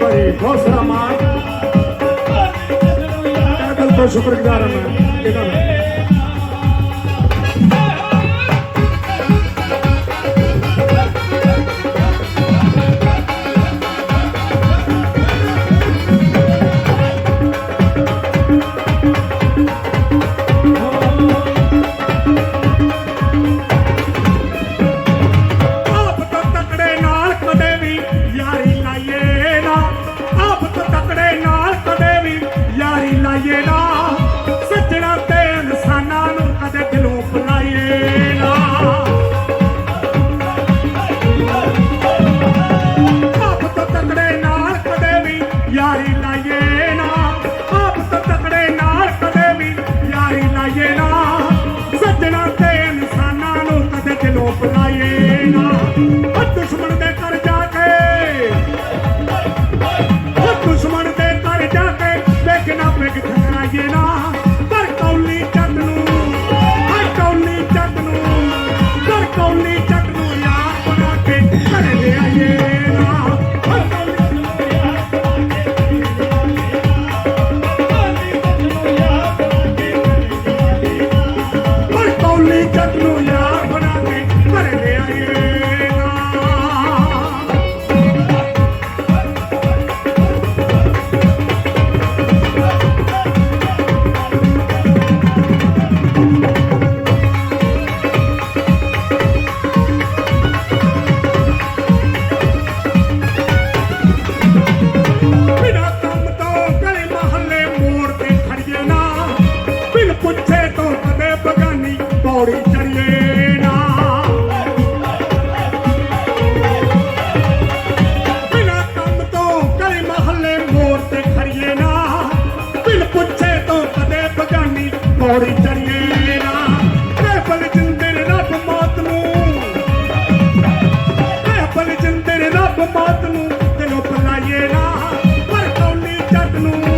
बड़ी बहुत सारा मान मैं दिल को शुक्रगुजार मैं can't do ਮੋੜੀ ਚੰਗੇ ਨਾ ਤੇ ਬਲ ਜਿੰਦਰ ਰੱਬ ਮਾਤ ਨੂੰ। ਤੇ ਬਲ ਜਿੰਦਰ ਰੱਬ ਮਾਤ ਨੂੰ, ਤੈਨੂੰ ਬੁਲਾਏ ਨਾ ਪਰ ਕੌਲੀ ਚੱਟ ਨੂੰ।